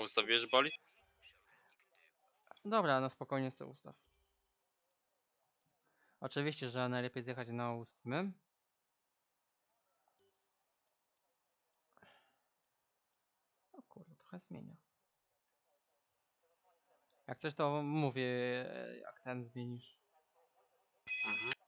A ustawiłeś boli? Dobra, na spokojnie sobie ustaw. Oczywiście, że najlepiej zjechać na ósmym. O kurde, trochę zmienia. Jak coś to mówię, jak ten zmienisz. Mhm.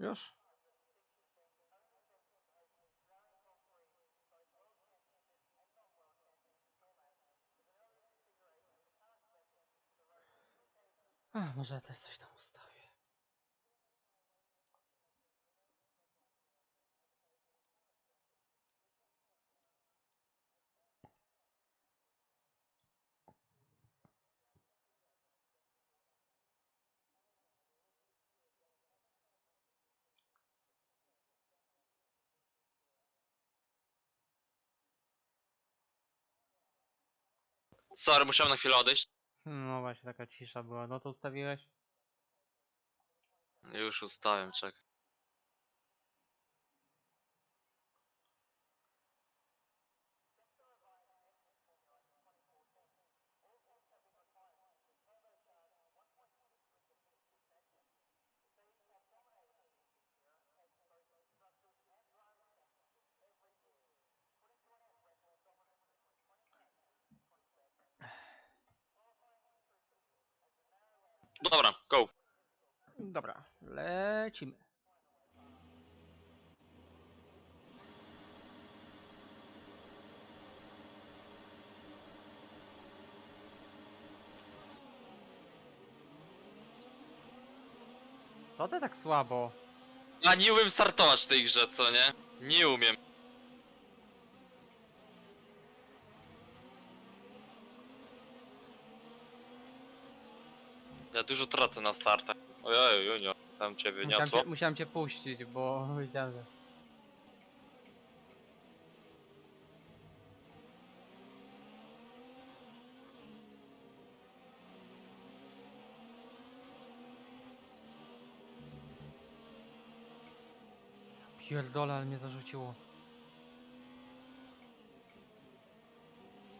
Już? A, może ja też coś tam ustawię. Sorry, musiałem na chwilę odejść. No właśnie, taka cisza była. No to ustawiłeś? Już ustałem, czekaj. Dobra, go. Dobra, lecimy. Co ty tak słabo? A nie umiem startować w tej grze, co nie? Nie umiem. Ja dużo tracę na startach. Ojej, Junio, tam cię Musiałem wyniosło. cię, musiałem cię puścić, bo wiedziałem, że... Pierdole, ale mnie zarzuciło.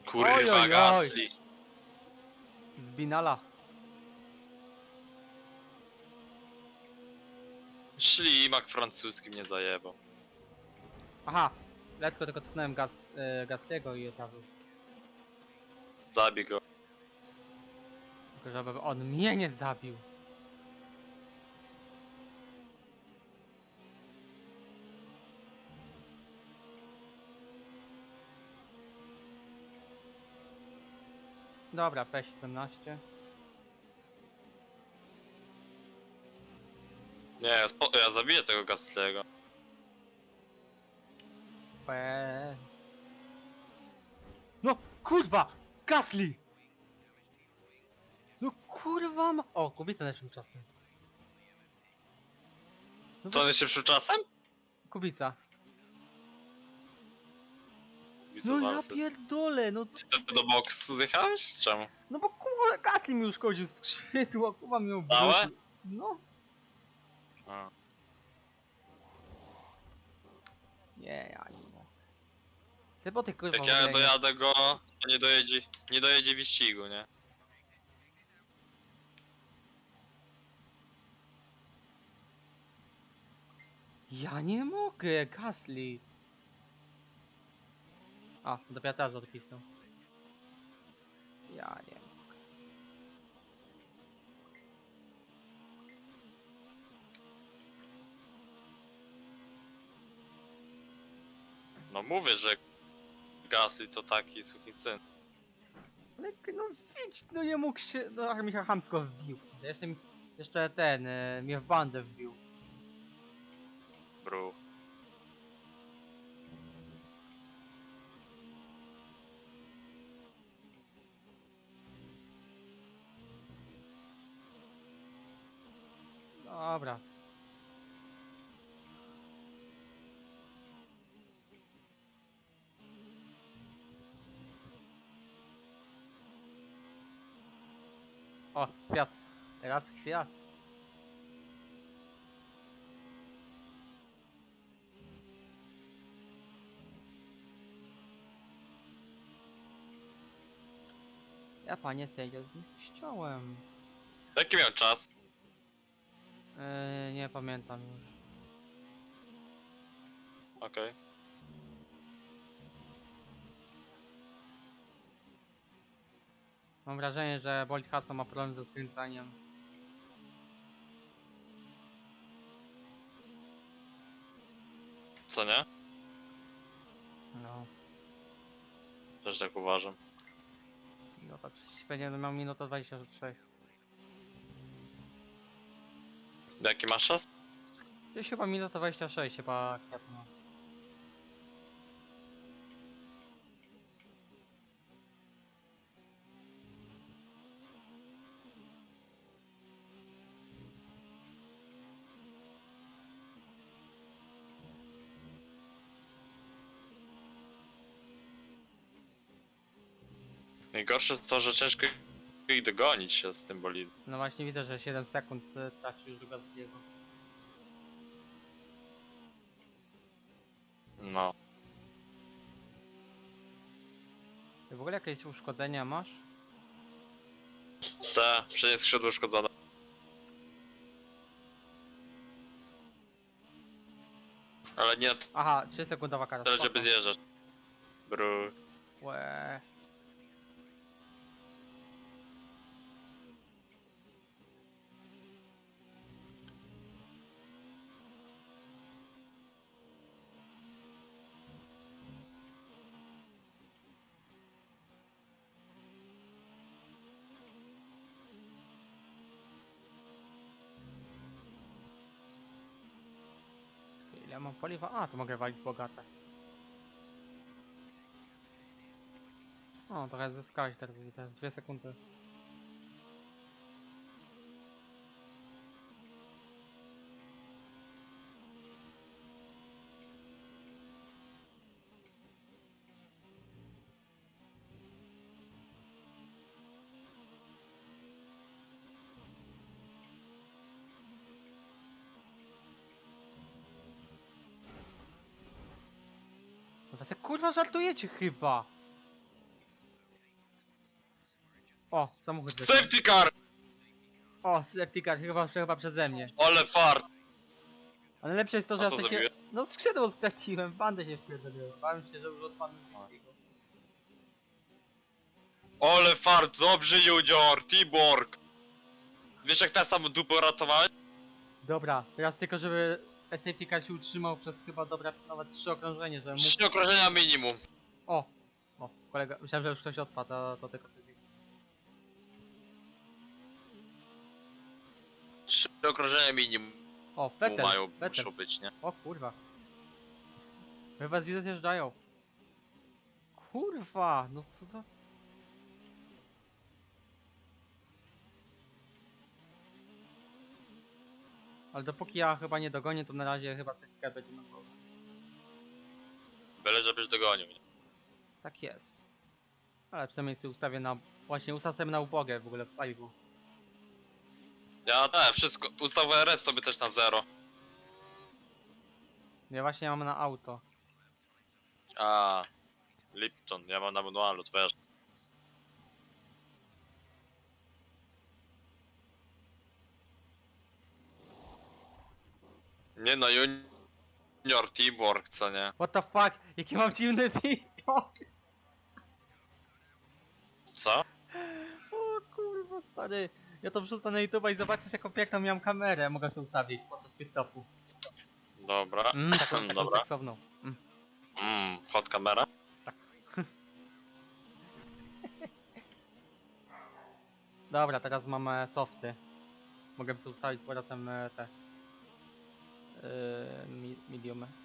Kurwa, Oj, oj, oj. Gasly. Z Binala. Ślimak francuski mnie zajebał. Aha, letko tylko tknąłem gaz, e, Gasliego i otrafił. Zabij go. Tylko żeby on mnie nie zabił. Dobra, P17. Nie, ja, spo- ja zabiję tego Gasly'ego. P... No kurwa! Gasly! No kurwa ma... O, Kubica naszym czasem. No To on jest szybszym czasem? Kubica. Widzę, No ja pierdolę, no... Ty do boksu zjechałeś? Czemu? No bo kurwa Gasly mi uszkodził skrzydło, kurwa mi. Całe? No. A. Nie, ja nie mogę. Ty bo ty kurwa Jak ja dojadę go, to nie dojedzie, nie dojedzie wyścigu, nie? Ja nie mogę, Gasly. A, dopiero teraz odpisał. Ja nie mogę. No mówię, że Gasly to taki syn. Ale k- no widź, no nie mógł się, no jak mi się chamsko wbił. Jeszcze, mi- jeszcze ten, e, mnie w bandę wbił. Bru. O, kwiat. Teraz kwiat. Ja panie serio zniszczyłem. Jaki miał czas? Yy, nie pamiętam już. Okej. Mam wrażenie, że Bolt Hudson ma problem ze skręcaniem. Co nie? No. Też tak uważam. No tak, pewnie miał minutę 26. Jaki masz czas? Gdzieś chyba minuta 26 chyba kwiatno. Najgorsze jest to, że ciężko ich dogonić się z tym bolidem. No właśnie widzę, że 7 sekund y, traci już do Gazziego. No. Ty w ogóle jakieś uszkodzenia masz? Te, przednie skrzydło uszkodzone. Ale nie Aha, 3 sekundowa kara. tyle, spoko. żeby zjeżdżać. Bru. Łe. Ile mam paliwa? A, tu mogę walić bogate. O, trochę zyskałeś teraz, widzę. Dwie sekundy. Kurwa żartujecie chyba! O, samochód. Safety car! O, safety car, chyba, chyba przeze mnie. Ale fart! Ale lepsze jest to, że A ja co takie... zrobiłeś? No skrzydło straciłem, bandę się wpierdoliłem. Bałem się, że już odpadnę z wszystkiego. Ale fart, dobrze junior, teamwork! Wiesz jak ten sam dupę uratowałeś? Dobra, teraz tylko żeby safety car się utrzymał przez chyba dobra nawet trzy okrążenie, żeby mógł... Trzy okrążenia minimum. O! O, kolega, myślałem, że już ktoś odpadł, a to tylko ty. Trzy okrążenia minimum O, Vettel, mają, muszą być, nie? O kurwa. Chyba widzę zjeżdżają. Kurwa, no co za... Ale dopóki ja chyba nie dogonię, to na razie chyba sekka będzie na głowie. Byle żebyś dogonił. nie? Tak jest. Ale przynajmniej sobie ustawię na... Właśnie ustawię na ubogę w ogóle w paliwu. Ja tak, wszystko. Ustawę RS sobie też na zero. Ja właśnie mam na auto. A, Lipton, ja mam na manualu, to wiesz. Nie no, junior teamwork, co nie? What the fuck? Jaki mam dziwny widok! Co? O kurwa stary. Ja to wrzucę na YouTube'a i zobaczysz jaką piękną miałem kamerę. Mogę sobie ustawić podczas pit-stopu. Dobra. Mm, taką, taką Dobra. seksowną. Mm. Mmm, hot kamera? Dobra, teraz mamy softy. Mogę sobie ustawić z powrotem e, te... eh, mi.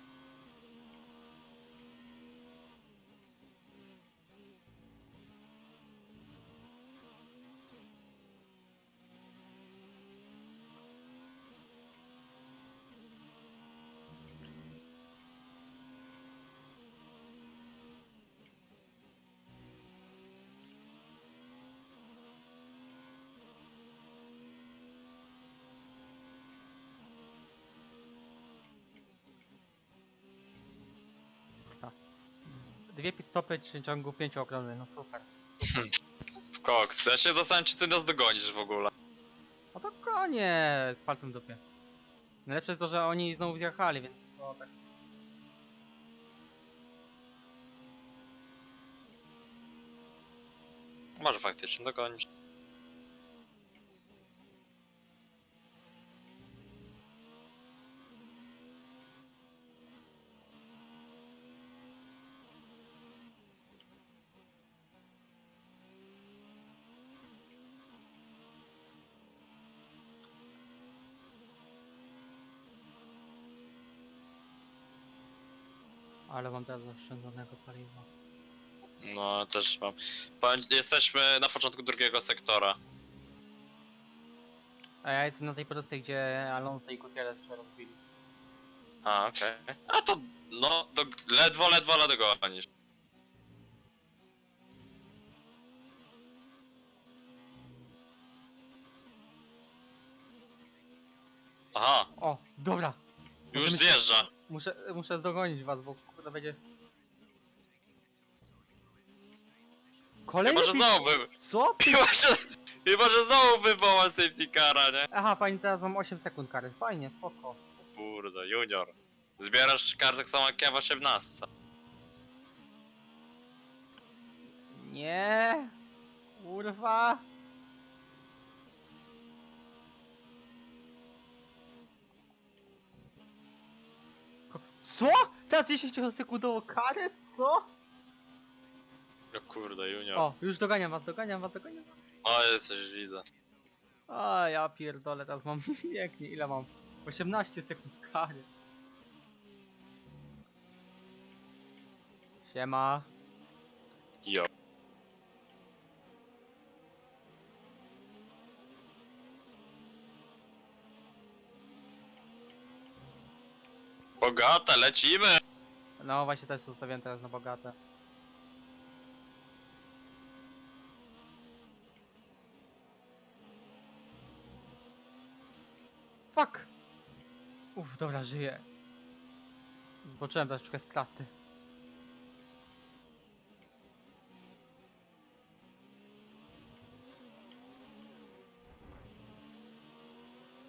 Dwie pit stopy w ciągu pięciu okrążeń, no super. W koks. Ja się zastanawiam, czy ty nas dogonisz w ogóle. No to konie z palcem w dupie. Najlepsze jest to, że oni znowu zjechali, więc to tak. Może faktycznie dogonisz. Ale mam teraz zaoszczędzonego paliwa. No, też mam. Powiem, Jesteśmy na początku drugiego sektora. A ja jestem na tej pozycji, gdzie Alonso i Gutierrez się rozbili. A, okej. A to, no, do, ledwo, ledwo, ale dogonisz. Aha, O, dobra. już Możemy się- zjeżdża. Muszę, muszę zdogonić was, bo kurde będzie... Kolejny Chyba, że znowu. Co? Chyba, że... Chyba, że znowu wywoła safety cara, nie? Aha, fajnie, teraz mam 8 sekund kary. Fajnie, spoko. Kurde, junior. Zbierasz kartę tak samo jak ja w 18. Nie. Kurwa. Co? Teraz 10 sekundowo karę? Co? O kurde, junior. O, już doganiam was, doganiam was, doganiam was. O, jesteś, widzę. A ja pierdolę, teraz mam pięknie, ile mam? 18 sekund kary. Siema. Jo. Bogata, lecimy! No właśnie też ustawiam teraz na bogate. Fuck! Uff, dobra, żyję. Zboczyłem troszeczkę z klasy.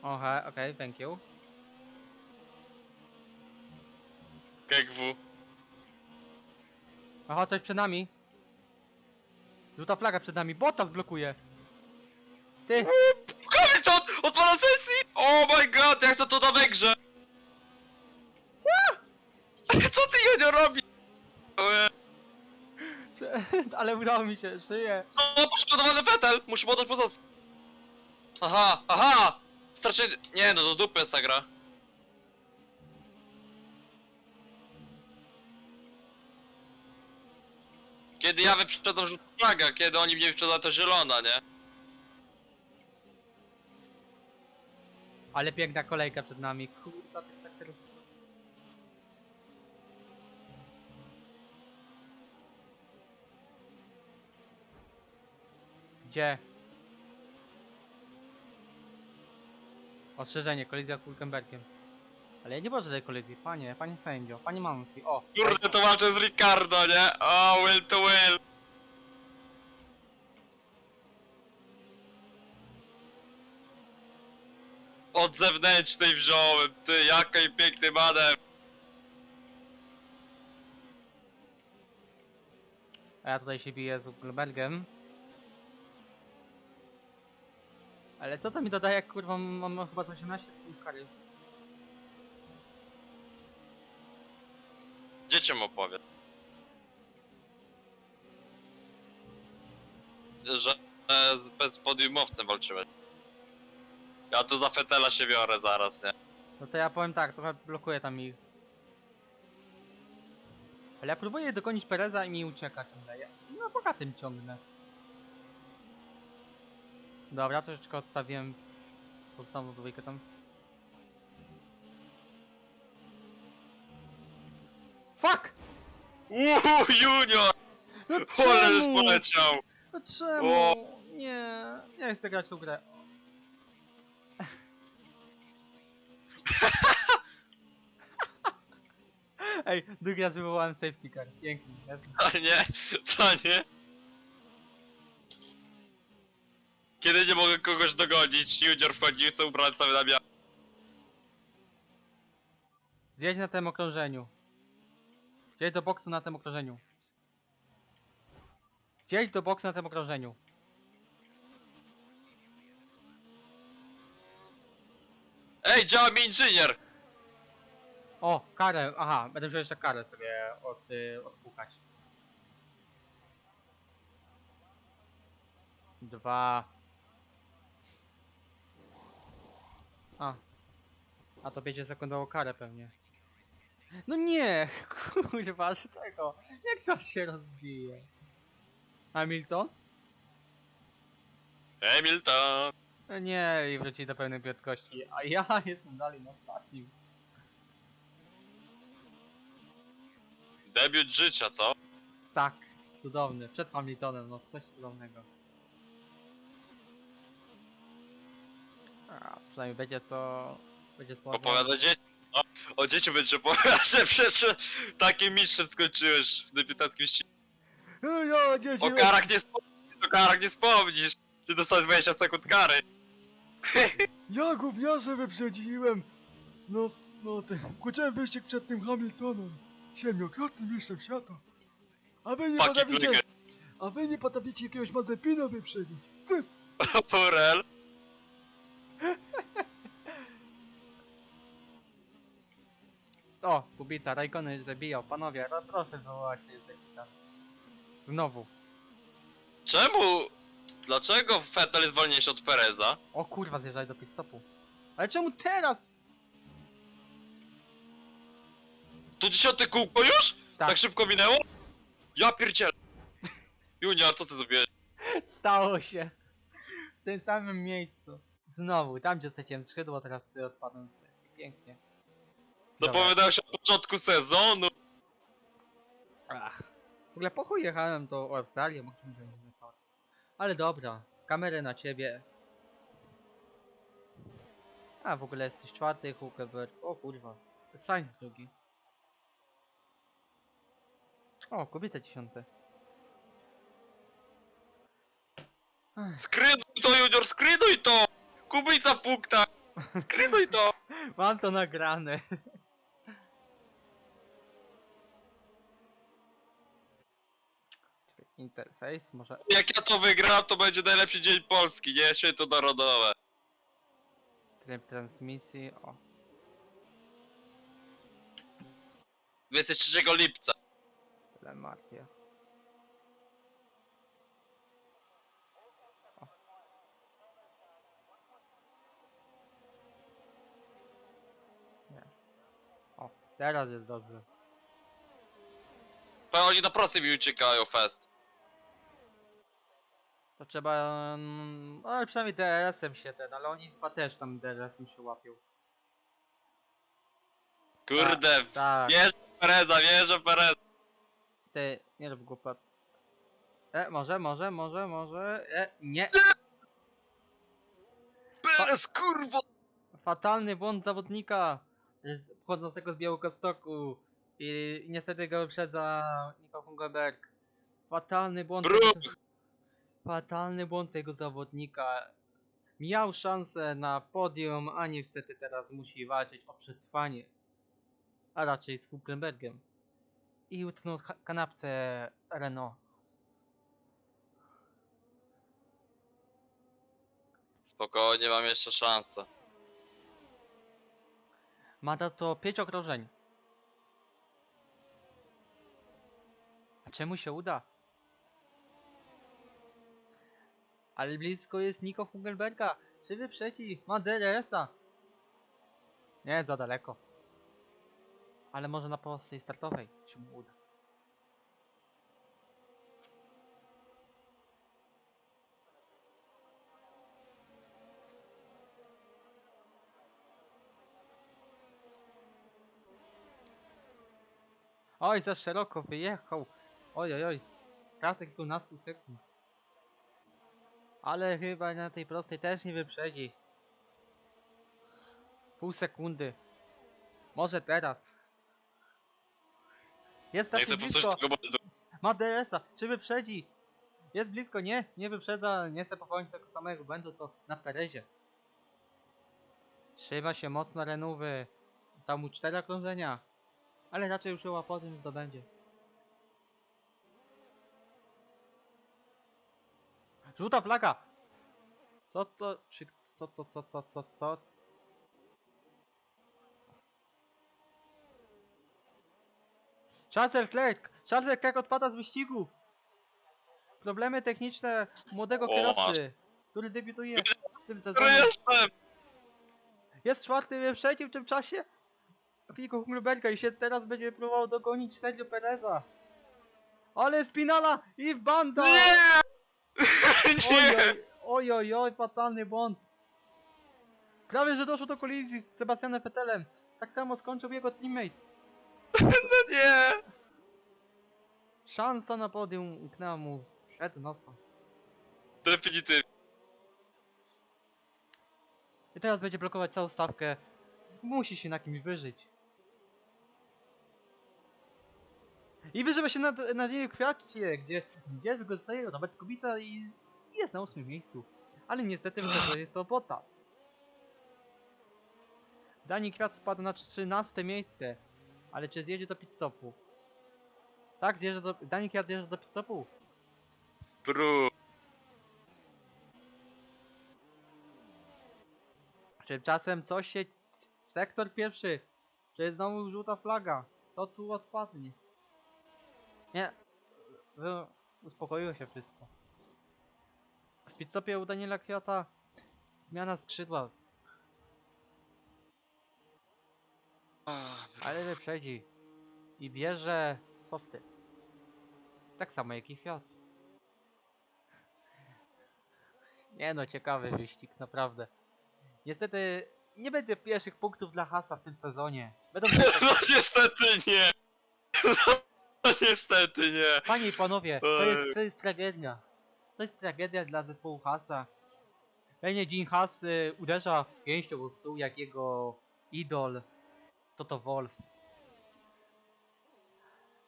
Ohe, okej, thank you. KGW. Aha, coś przed nami. Żółta flaga przed nami, Bottas blokuje. Ty, Hamilton! Odpada sesji! Oh my god, jak to to na węgrze! Co ty, Junio, robisz? Ale udało mi się, żyję. O, poszkodowany Vettel! Muszę podać pozycję. Aha, aha! Straciłem... Nie no, do dupy jest ta gra. Kiedy ja wyprzedzam żółta flaga, kiedy oni mnie wyprzedzają to zielona, nie? Ale piękna kolejka przed nami, kurwa, tych sektorów. Gdzie? Ostrzeżenie, kolizja z Hulkenbergiem. Ale ja nie może tej kolizji, panie, panie sędzio, panie Mansi, o! Kurde, to walczę z Ricardo, nie? O, will to will. Od zewnętrznej wziąłem, ty, jaki piękny manem. A ja tutaj się biję z Hulkenbergiem. Ale co to mi dodaje, jak kurwa mam, mam chyba z 18 sekund kary? Dzieciom opowiedz. Że z bezpodiumowcem walczyłeś. Ja tu za fetela się biorę zaraz, nie? No to ja powiem tak, trochę blokuję tam ich. Ale ja próbuję dogonić Pereza i mi ucieka ciągle. Ja no bogatym ciągnę. Dobra, troszeczkę odstawiłem pozostałą dwójkę tam. Fuck! Uuu, junior! No już czemu? poleciał! No czemu? O. Nie, nie chcę grać w tą grę. Ej, drugi raz wywołałem safety car. Pięknie. Co nie? Co nie? Kiedy nie mogę kogoś dogonić, Junior wchodzi, chce ubrać sobie na miarę. Zjedź na tym okrążeniu. Zjedź do boksu na tym okrążeniu. Zjedź do boksu na tym okrążeniu. Ej, działa mi inżynier! O, karę, aha, będę musiał jeszcze karę sobie od, y, odpukać. Dwa. A. A to będzie sekundowo karę pewnie. No nie, kurwa, z czego? Jak to się rozbije? Hamilton? Hamilton! No nie, i wróci do pełnej prędkości, a ja jestem dalej na ostatnim. Debiut życia, co? Tak, cudowny, przed Hamiltonem, no coś cudownego. A, przynajmniej będzie co... Będzie co... Opowiada dzieci. O, o dzieciu będzie opowiadać, że przecież takim mistrzem skończyłeś w debiutanckim ścigu. No ja, dzieci, O karach nie wspomnisz, o karach nie wspomnisz! Ty dostałeś 20 sekund kary. ja gówniarze wyprzedziłem! No, no, ten, kłóciłem wyścig przed tym Hamiltonem. Siedmiokrotnym mistrzem świata. A wy nie Fucking potraficie, a wy nie potraficie jakiegoś Mazepina wyprzedzić. Wstyd! Porel. O, Kubica, Rajkony zabijał. Panowie, no proszę zawołać się z Znowu. Czemu? Dlaczego Vettel jest wolniejszy od Pereza? O kurwa, zjeżdżaj do pit stopu. Ale czemu teraz? Tu dziesiąte kółko już? Tak. Tak. szybko minęło? Ja pierdziel. Junior, co ty zrobiłeś? Stało się. W tym samym miejscu. Znowu, tam gdzie straciłem skrzydło, teraz sobie odpadłem z sesji. Pięknie. Dobra. Dopowiadał się od początku sezonu. Ach. W ogóle po chuj jechałem do Australii, mogliśmy wziąć inny tor. Ale dobra, kamerę na ciebie. A w ogóle jesteś czwarty, Huckeberg. O kurwa. Sainz drugi. O, kobieta dziesiąte. Ech, Skrynuj to, Junior, skrynuj to! Kubica punkta! Skrynuj to! Mam to nagrane. Interfejs, może... Jak ja to wygram, to będzie najlepszy dzień Polski, nie? Święto Narodowe. Tryb transmisji, o. 23 lipca. Telemarkia. O. Nie. O, teraz jest dobrze. To oni na prostej mi uciekają, fest. To trzeba... No ale przynajmniej DRS-em się ten, ale oni chyba też tam DRS-em się łapią. Kurde, Tak, wierzę w Pereza, wierzę Pereza. ty, nie rób głupot. E, może, może, może, może... E, nie! Perez, kurwo! Fatalny błąd zawodnika z- pochodzącego z i niestety go wyprzedza Nico Hungerberg. Fatalny błąd. Bruk! Fatalny błąd tego zawodnika. Miał szansę na podium, a niestety teraz musi walczyć o przetrwanie. A raczej z Huckenbergiem. I utknął kanapce Renault. Spokojnie, mam jeszcze szansę. Ma to 5 okrążeń. A czemu się uda? Ale blisko jest Nico Hungelberga. Czy wyprzedzi? Ma DRS-a. Nie, za daleko. Ale może na prostej startowej się mu uda. Oj, za szeroko wyjechał. Oj, oj, oj, stracę kilkunastu sekund. Ale chyba na tej prostej też nie wyprzedzi. Pół sekundy. Może teraz. Jest chcę blisko. tego. Ma DRS-a. Czy wyprzedzi? Jest blisko, nie, nie wyprzedza, nie chce popełnić tego samego błędu co na Perezie. Trzyma się mocno Renówy. Zostało mu 4 okrążenia. Ale raczej już chyba po tym zdobędzie. Żółta flaga! Co to? Czy, co, co, co, co, co, co? Charles Leclerc! Charles Leclerc odpada z wyścigu! Problemy techniczne młodego O, kierowcy, który debiutuje w tym sezonie. jestem? Jest czwarty, wyprzedził w tym czasie Rico Hulberga i się teraz będzie próbował dogonić Sergio Pereza. Ale spinala i banda! Nie! Nie! Ojoj, ojoj, oj, fatalny błąd. Prawie, że doszło do kolizji z Sebastianem Vettelem. Tak samo skończył jego teammate. No nie! Szansa na podium uknęła mu przed nosa. Definitywnie. I teraz będzie blokować całą stawkę. Musi się na kimś wyżyć. I wyżywa się na, na Danielu Kwiacie, gdzie, gdzie wykorzystuje Robert Kubica i jest na ósmym miejscu. Ale niestety wykorzystuje jest to Bottas. Dani Kwiat spadł na 13 miejsce. Ale czy zjedzie do pit stopu? Tak, zjeżdża do... Dani Kwiat zjeżdża do pit stopu. Bru. Tymczasem coś się... Sektor pierwszy. Czy jest znowu żółta flaga? To tu odpadnie. Nie. Uspokoiło się wszystko. W pitstopie u Daniela Kwiata zmiana skrzydła, ale wyprzedzi. I bierze softy. Tak samo jak i Fiat. Nie no, ciekawy wyścig, naprawdę. Niestety nie będzie pierwszych punktów dla Hasa w tym sezonie. Będą No niestety nie! No niestety nie! Panie i panowie, to jest, to jest tragedia. To jest tragedia dla zespołu Hasa. Pewnie Jean Haas y, uderza pięścią o stół jak jego idol Toto Wolf.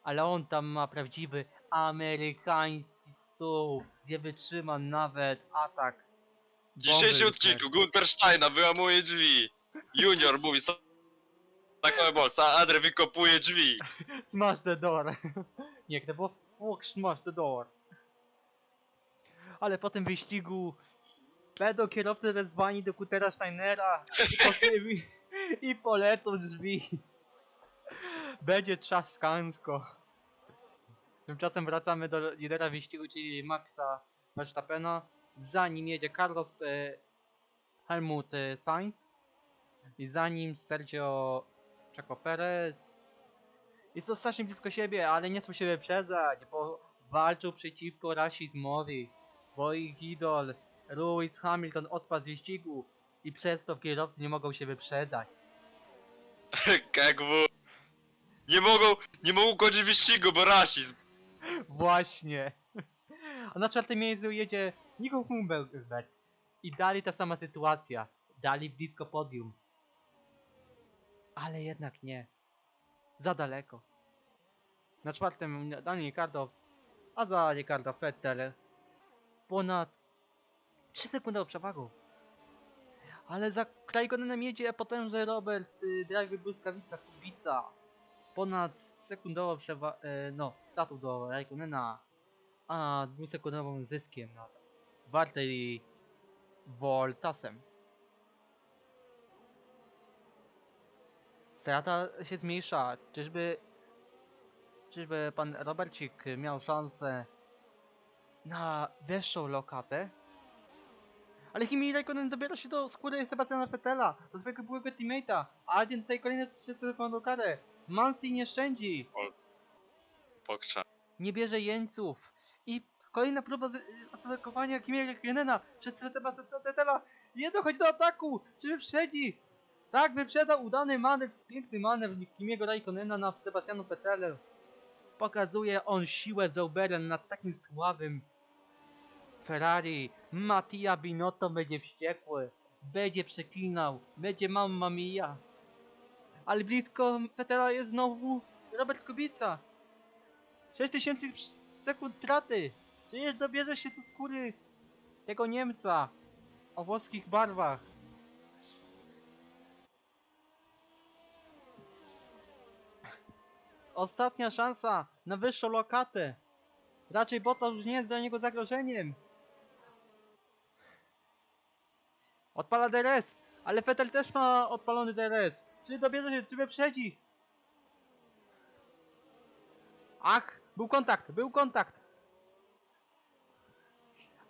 Ale on tam ma prawdziwy amerykański stół, gdzie wytrzyma nawet atak. W dzisiejszym bomby odcinku Gunter Steina wyłamuje drzwi. Junior mówi so... Taką bolsa, a wykopuje drzwi. Smash the door. Nie, to było fuck smash the door. Ale po tym wyścigu będą kierowcy wezwani do Kutera Steinera i, posywi, i polecą drzwi. Będzie trzaskańsko. Tymczasem wracamy do lidera wyścigu, czyli Maxa Verstappena. Za nim jedzie Carlos e, Helmut e, Sainz. I za nim Sergio Checo Perez. Jest to strasznie blisko siebie, ale nie chcą się wyprzedzać, bo walczą przeciwko rasizmowi. Bo ich idol Lewis Hamilton odpadł z wyścigu i przez to kierowcy nie mogą się wyprzedzać. KGW. Nie mogą, nie mogą kończyć wyścigu, bo rasizm. Właśnie. A na czwartym miejscu jedzie Nico Hulkenberg. I dali ta sama sytuacja. Dali blisko podium. Ale jednak nie. Za daleko. Na czwartym Daniel Ricardo, a za Ricardo Vettel ponad 3 sekundy przewagą. Ale za Krajgonenem jedzie potężny Robert, y, driver błyskawica, Kubica. Ponad sekundowo przewa... E, no, statu do Raikkonena, a dwusekundowym zyskiem nad Bartej Voltasem. Strata się zmniejsza. Czyżby... Czyżby pan Robercik miał szansę na wyższą lokatę? Ale Kimi Raikkonen dobiera się do skóry Sebastiana Vettela, do swojego byłego teammate'a, a Alden dostaje kolejne 3 sekundy karę. Mansi nie szczędzi, Pokcza. nie bierze jeńców i kolejna próba zaatakowania Kimi Raikkonena przez Sebastiana Vettela. Nie dochodzi do ataku, czy wyprzedzi? Tak, wyprzedza udany manewr, piękny manewr Kimiego Raikkonena na Sebastianu Vettelu. Pokazuje on siłę Zauberen nad takim słabym Ferrari. Mattia Binotto będzie wściekły. Będzie przeklinał. Będzie mamma mia. Ale blisko Vettela jest znowu Robert Kubica. 6000 sekund straty! Przecież dobierzesz się do skóry tego Niemca o włoskich barwach. Ostatnia szansa na wyższą lokatę. Raczej Bottas już nie jest dla niego zagrożeniem. Odpala DRS, ale Vettel też ma odpalony DRS. Czy dobierze się, czy wyprzedzi? Ach, był kontakt, był kontakt.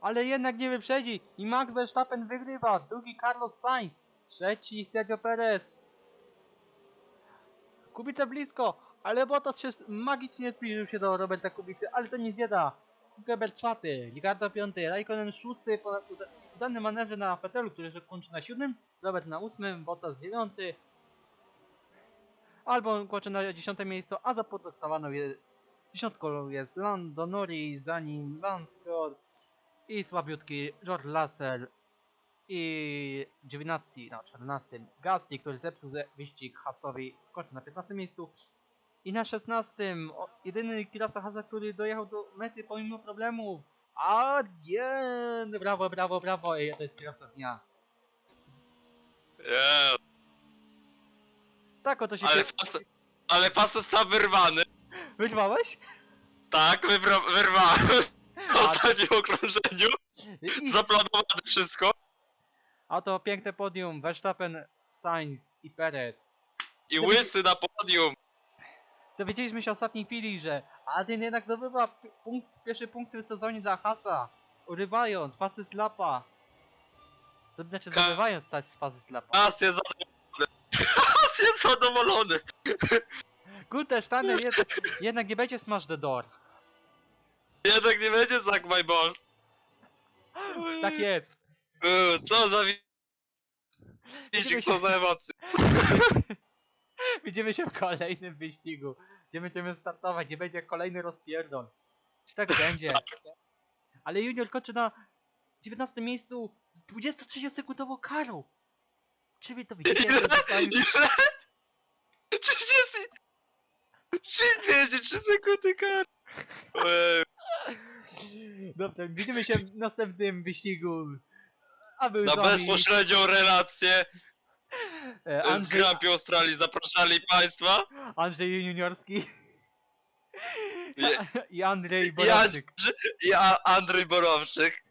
Ale jednak nie wyprzedzi i Max Verstappen wygrywa. Drugi Carlos Sainz. Trzeci Sergio Perez. Kubica blisko, ale Bottas się magicznie zbliżył się do Roberta Kubicy, ale to nie zjada. Weber czwarty, Ricardo piąty, Raikkonen szósty udanym manewrze na Fetelu, który się kończy na siódmym, Robert na ósmym, Bottas dziewiąty, Albon kończy na dziesiąte miejsce, a za podoktowaną je, dziesiątką jest Lando Norris, za nim Lance Stroll i słabiutki George Russell i 19 na 14 Gasly, który zepsuł ze- wyścig Hasowi, kończy na 15 miejscu. I na 16 o, jedyny kierowca Hasa, który dojechał do mety pomimo problemów. Adien! Brawo, brawo, brawo! Ej, to jest kierowca dnia. Yeah. Tak oto się Ale fast, ale fast został wyrwany. Wyrwałeś? Tak, wybra, wyrwałem. W A, ostatnim okrążeniu. I, Zaplanowane wszystko. a to piękne podium. Verstappen, Sainz i Perez. I łysy na podium. Dowiedzieliśmy się w ostatniej chwili, że Adrian jednak zdobywa punkt, pierwszy punkt w sezonie dla Hasa, urywając pasy z lapa. Znaczy Ka- zdobywając coś z pasy z lapa. As jest zadowolony. As jest zadowolony. Kurde, Steiner jednak, jednak nie będzie smash the door. Jednak nie będzie Zack my balls. Tak jest. Yy, Co za wi- Widzimy Widzisz, się- co za emocje. Widzimy się w kolejnym wyścigu, gdzie będziemy startować, nie będzie kolejny rozpierdol. Czy tak będzie? Ale Junior kończy na 19 miejscu z 23-sekundową karą. Czy wy to widzicie? Ile? Ile? 30... 33 sekundy kar. Ojej. Dobrze, widzimy się w następnym wyścigu. A był Na wami bezpośrednią relację e, z Andrzej, Grand Prix Australii zapraszali Państwa. Andrzej Juniorski Je- i Andrzej I, Borowczyk. Andrzej- i A- Andrzej Borowczyk.